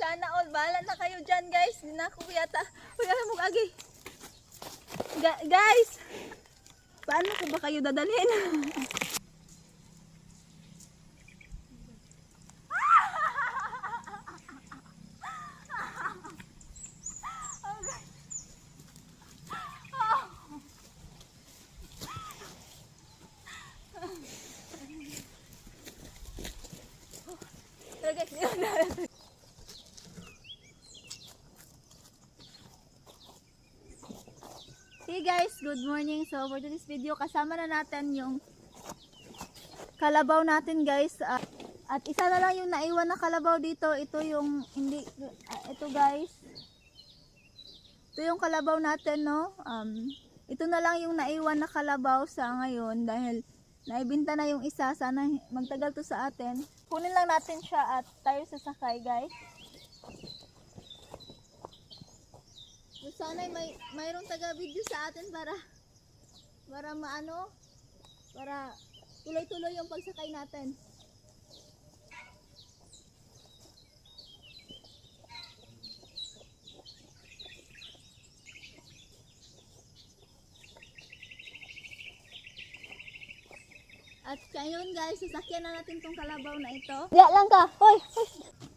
sana all. Bahala na kayo dyan, guys. Hindi na ako yata. Uy, alam mo, agi. Ga- guys! Paano ko ba kayo dadalhin? Pero guys, di na. Hey guys, good morning. So for this video, kasama na natin yung kalabaw natin guys. Ah, at isa na lang yung naiwan na kalabaw dito. Ito yung hindi ah, ito guys. Ito yung kalabaw natin, no? Um, ito na lang yung naiwan na kalabaw sa ngayon dahil naibinta na yung isa. Sana magtagal to sa atin. Kunin lang natin siya at tayo sasakay, guys. So, sana may mayroong taga-video sa atin para para maano para tuloy-tuloy yung pagsakay natin. At ngayon guys, sasakyan na natin tong kalabaw na ito. Diya lang ka! Hoy! Hoy!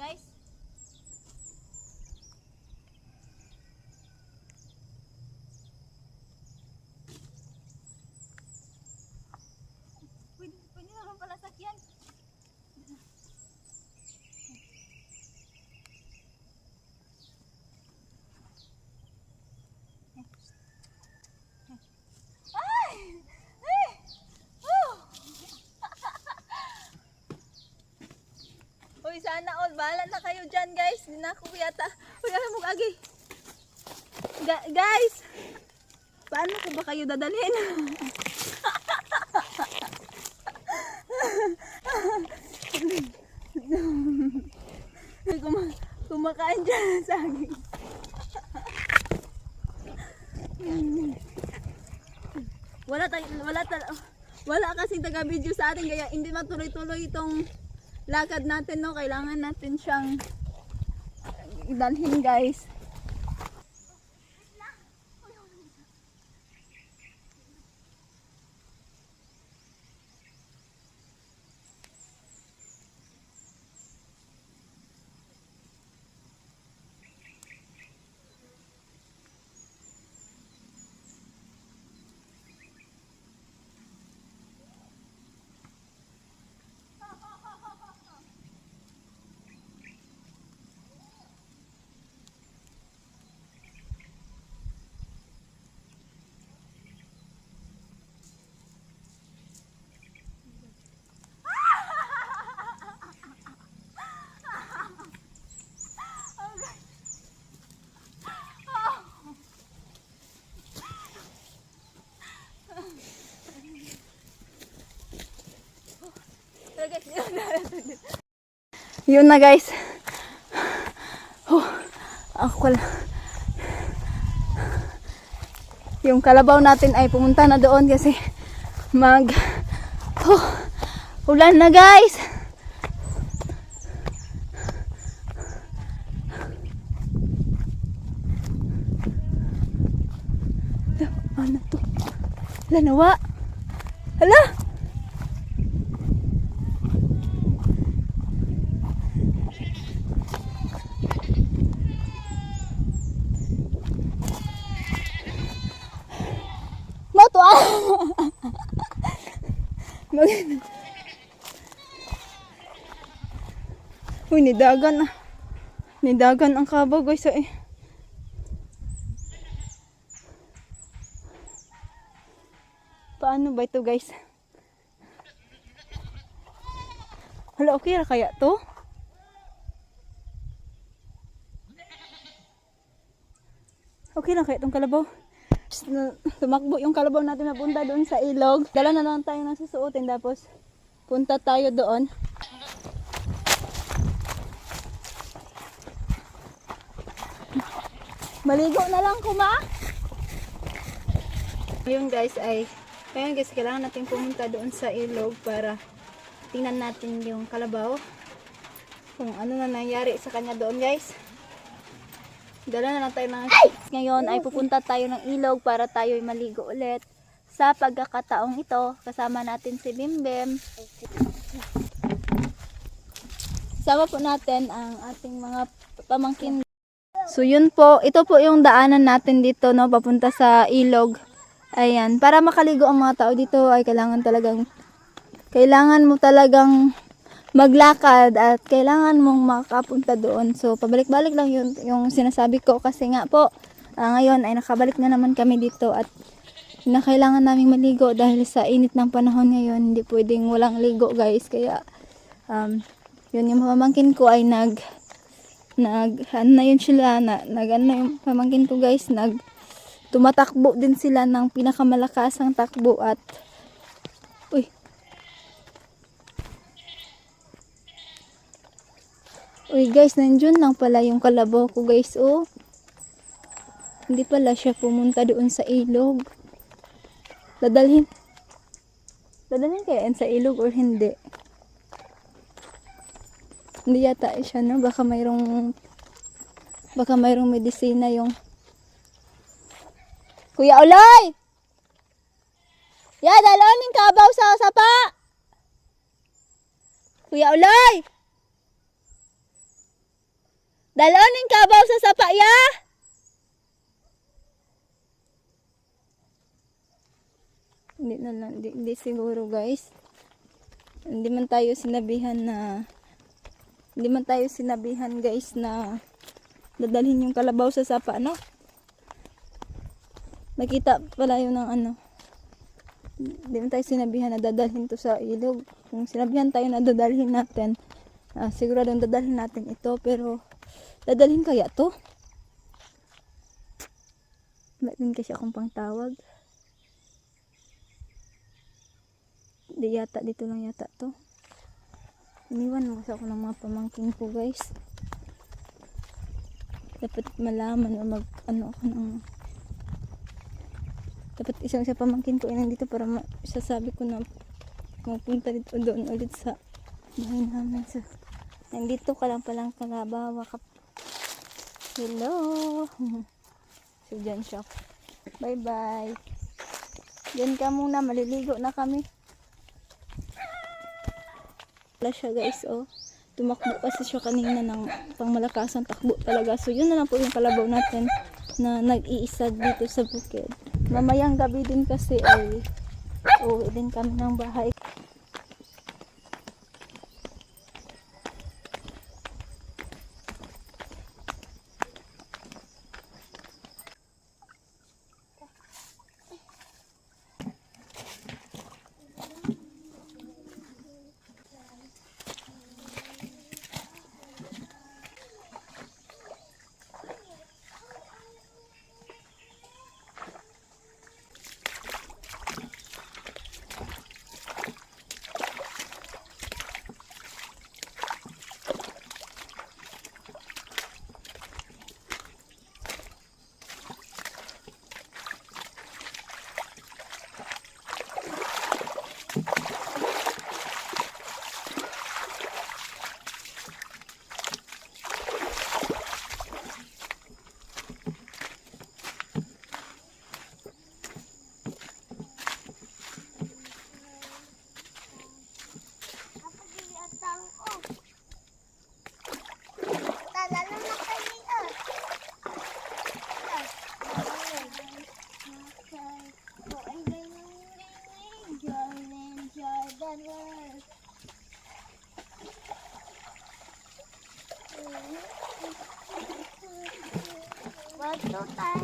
Guys, pwede, pwede naman pala sakyan. Sana all. Bahala na kayo dyan, guys. Hindi na ako yata. Uy, alam mo, agi. Ga- guys! Paano ko ba kayo dadalhin? Uy, kuma- kumakain dyan ng saging. wala tay wala tal wala kasing taga video sa atin kaya hindi matuloy-tuloy itong lakad natin no? Kailangan natin siyang dalhin guys Yun na guys. Oh, ako lang. Yung kalabaw natin ay pumunta na doon kasi mag oh, ulan na guys. Ano to? Hala, nawa. Hala! Moto ah! Mag... Uy, nidagan na. Nidagan ang kabaw guys. Eh. Paano ba ito guys? Hala, okay ra kaya to? Okay lang kaya itong kalabaw. Tumakbo yung kalabaw natin na punta doon sa ilog. Dala na lang tayo ng susuotin tapos punta tayo doon. Maligo na lang kuma. Ngayon guys ay ngayon guys kailangan natin pumunta doon sa ilog para tingnan natin yung kalabaw. Kung ano na nangyari sa kanya doon guys. Dala na lang tayo ng Ngayon ay pupunta tayo ng ilog para tayo ay maligo ulit. Sa pagkakataong ito, kasama natin si Bimbim. Sama po natin ang ating mga pamangkin. So yun po, ito po yung daanan natin dito no, papunta sa ilog. Ayan, para makaligo ang mga tao dito ay kailangan talagang kailangan mo talagang maglakad at kailangan mong makapunta doon. So, pabalik-balik lang yun, yung sinasabi ko kasi nga po, ah, ngayon ay nakabalik na naman kami dito at na kailangan naming maligo dahil sa init ng panahon ngayon, hindi pwedeng walang ligo guys. Kaya, um, yun yung pamangkin ko ay nag, nag, ano na yun sila, na, nag, ano yung pamangkin ko guys, nag, tumatakbo din sila ng pinakamalakasang takbo at, uy, Uy guys, nandiyon lang pala yung kalabaw ko guys, oh. Hindi pala siya pumunta doon sa ilog. Dadalhin. Dadalhin kaya sa ilog or hindi? Hindi yata siya, no? Baka mayroong baka mayroong medisina yung Kuya Uloy! Ya, dalonin kabaw sa sapa! Kuya Uloy! Dalonin kabaw sa sapa ya. Hindi na lang, hindi, hindi siguro guys. Hindi man tayo sinabihan na hindi man tayo sinabihan guys na dadalhin yung kalabaw sa sapa, no? Nakita pala yun ng ano. Hindi man tayo sinabihan na dadalhin to sa ilog. Kung sinabihan tayo na dadalhin natin, ah, siguro dadalhin natin ito, pero Dadalhin kaya to? Din kasi akong pangtawag. Di yata, dito lang yata to. Iniwan mo kasi ako ng mga pamangkin ko guys. Dapat malaman o mag ano ako ng dapat isang sa pamangkin ko ay nandito para sasabi ko na mapunta dito doon ulit sa bahay namin sa nandito ka lang palang kalabawa ka Hello. So, dyan siya. Bye-bye. Diyan ka muna. Maliligo na kami. Wala siya guys, oh. Tumakbo kasi siya kanina ng pangmalakasang takbo talaga. So, yun na lang po yung kalabaw natin na nag-iisa dito sa bukid. Mamayang gabi din kasi ay uwi din kami ng bahay. Baju.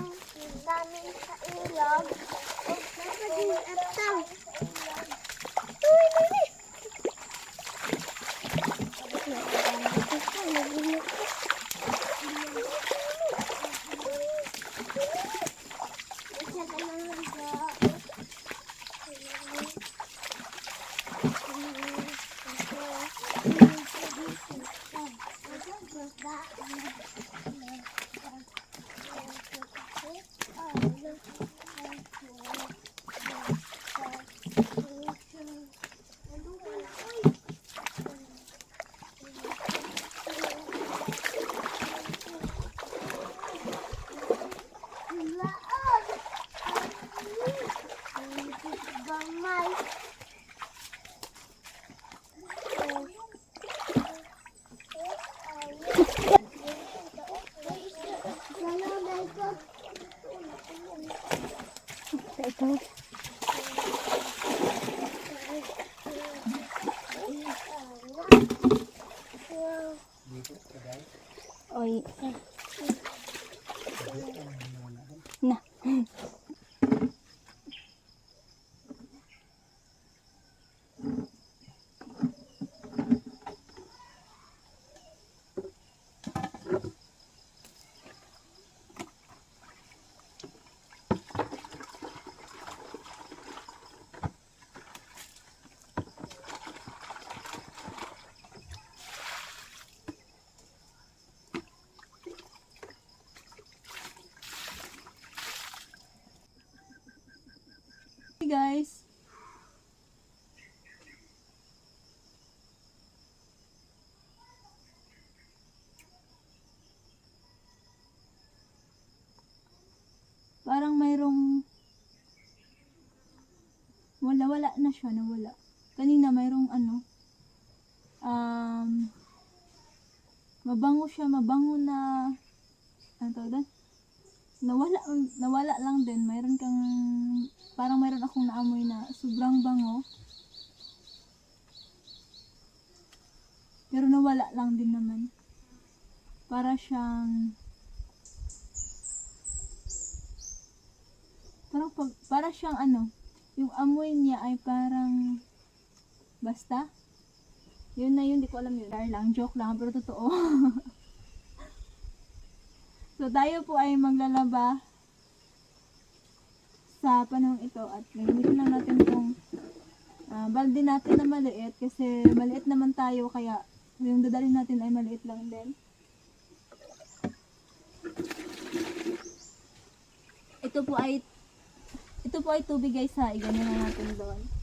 Oy. Na. Hey guys. Parang mayroong wala wala na siya nawala. Kanina mayroong ano um mabango siya, mabango na ano tawag doon? nawala nawala lang din mayroon kang parang mayroon akong naamoy na sobrang bango. Pero nawala lang din naman. Para siyang parang pag, para siyang ano yung amoy niya ay parang basta. Yun na yun di ko alam yun. Char lang joke lang pero totoo. So, tayo po ay maglalaba sa panahon ito at gagamitin lang natin itong ah, balde natin na maliit kasi maliit naman tayo kaya yung dadalhin natin ay maliit lang din. Ito po ay ito po ay tubig guys ha, iganyan na natin doon.